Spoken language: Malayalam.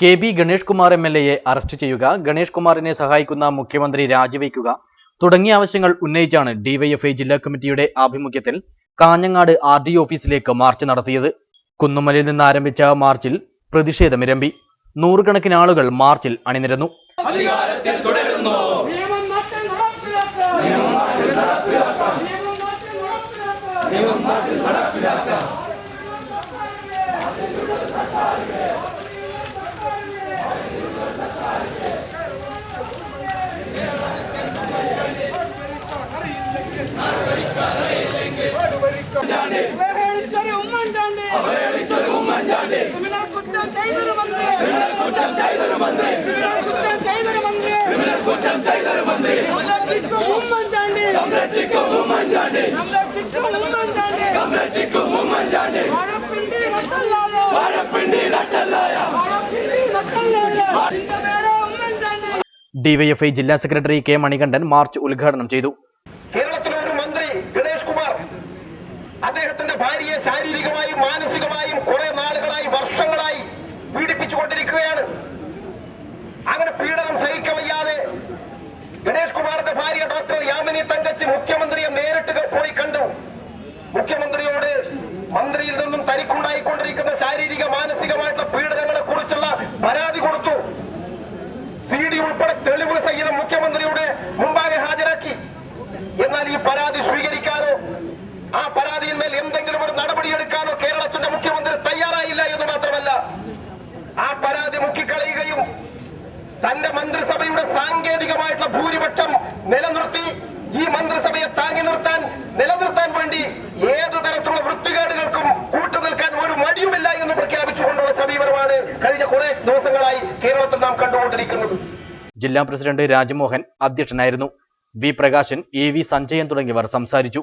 K B Ganesh Kumar M L എയെ arrest ചെയ്യുക ഗണേഷ് കുമാറിനെ സഹായിക്കുന്ന മുഖ്യമന്ത്രി രാജിവെക്കുക തുടങ്ങിയ ആവശ്യങ്ങൾ ഉന്നയിച്ചാണ് ഡിവൈഎഫ്ഐ ജില്ലാ കമ്മിറ്റിയുടെ ആഭിമുഖ്യത്തിൽ കാഞ്ഞങ്ങാട് ആർ ഡി ഓഫീസിലേക്ക് മാർച്ച് നടത്തിയത്. കുന്നുമലിൽ നിന്ന് ആരംഭിച്ച മാർച്ചിൽ പ്രതിഷേധമിരമ്പി. നൂറുകണക്കിന് ആളുകൾ മാർച്ചിൽ അണിനിരന്നു. നിയമം നാട്ടിൽ നടപ്പിലാക്കുക നിയമം നാട്ടിൽ നടപ്പിലാക്കുക അവഹേളിച്ചൊരു ഉമ്മൻചാണ്ടി ക്രിമിനൽ കുറ്റം ചെയ്തൊരു മന്ത്രി. ക്രിമിനൽ കുറ്റം ചെയ്തൊരു മന്ത്രി. സംരക്ഷിക്കും ഉമ്മൻചാണ്ടി. സംരക്ഷിക്കും ഉമ്മൻചാണ്ടി. വാഴപ്പിണ്ടി നട്ടല്ലായ. വാഴപ്പിണ്ടി നട്ടല്ലായ ഇതിന്റെ പേര് ഉമ്മൻചാണ്ടി. ഡിവൈഎഫ്ഐ ജില്ലാ സെക്രട്ടറി കെ മണികണ്ഠൻ മാർച്ച് ഉദ്ഘാടനം ചെയ്തു. കേരളത്തിലെ ഒരു മന്ത്രി ഗണേഷ് കുമാർ അദ്ദേഹത്തിന്റെ ഭാര്യയെ ശാരീരികമായും മാനസികമായും കുറെ നാളുകളായി ഗണേഷ് കുമാറിന്റെ ഭാര്യ ഡോക്ടർ യാമിനി തങ്കച്ചി മുഖ്യമന്ത്രിയെ നേരിട്ട് പോയി കണ്ടു. മുഖ്യമന്ത്രിയോട് മന്ത്രിയിൽ നിന്നും തനിക്കുണ്ടായിക്കൊണ്ടിരിക്കുന്ന ശാരീരിക മാനസികമായിട്ടുള്ള പീഡനങ്ങളെ കുറിച്ചുള്ള പരാതി കൊടുത്തു. സി ഡി ഉൾപ്പെടെ തെളിവ് സഹിതം മുഖ്യമന്ത്രിയുടെ മുമ്പാകെ ഹാജരാക്കി. എന്നാൽ ഈ പരാതി സ്വീകരിക്കാനോ ആ പരാതിയിന്മേൽ എന്തെങ്കിലും ഒരു നടപടിയെടുക്കാനോ കേരളത്തിന്റെ മുഖ്യമന്ത്രി തയ്യാറായില്ല എന്ന് മാത്രമല്ല ആ പരാതി മുക്കിക്കളയുകയും തന്റെ മന്ത്രിസഭയുടെ സാങ്കേതികമായിട്ടുള്ള ഭൂരിപക്ഷം നിലനിർത്തി ഈ മന്ത്രിസഭയെ താങ്ങി നിർത്താൻ നിലനിർത്താൻ വേണ്ടി ഏത് തരത്തിലുള്ള വൃത്തികേടുകൾക്കും കൂട്ടുനിൽക്കാൻ ഒരു മടിയുമില്ല എന്ന് പ്രഖ്യാപിച്ചുകൊണ്ടുള്ള സമീപനമാണ് കഴിഞ്ഞ കുറെ ദിവസങ്ങളായി കേരളത്തിൽ നാം കണ്ടുകൊണ്ടിരിക്കുന്നത്. ജില്ലാ പ്രസിഡന്റ് രാജ്മോഹൻ അധ്യക്ഷനായിരുന്നു. V Prakashan A V Sanjayan തുടങ്ങിയവർ സംസാരിച്ചു.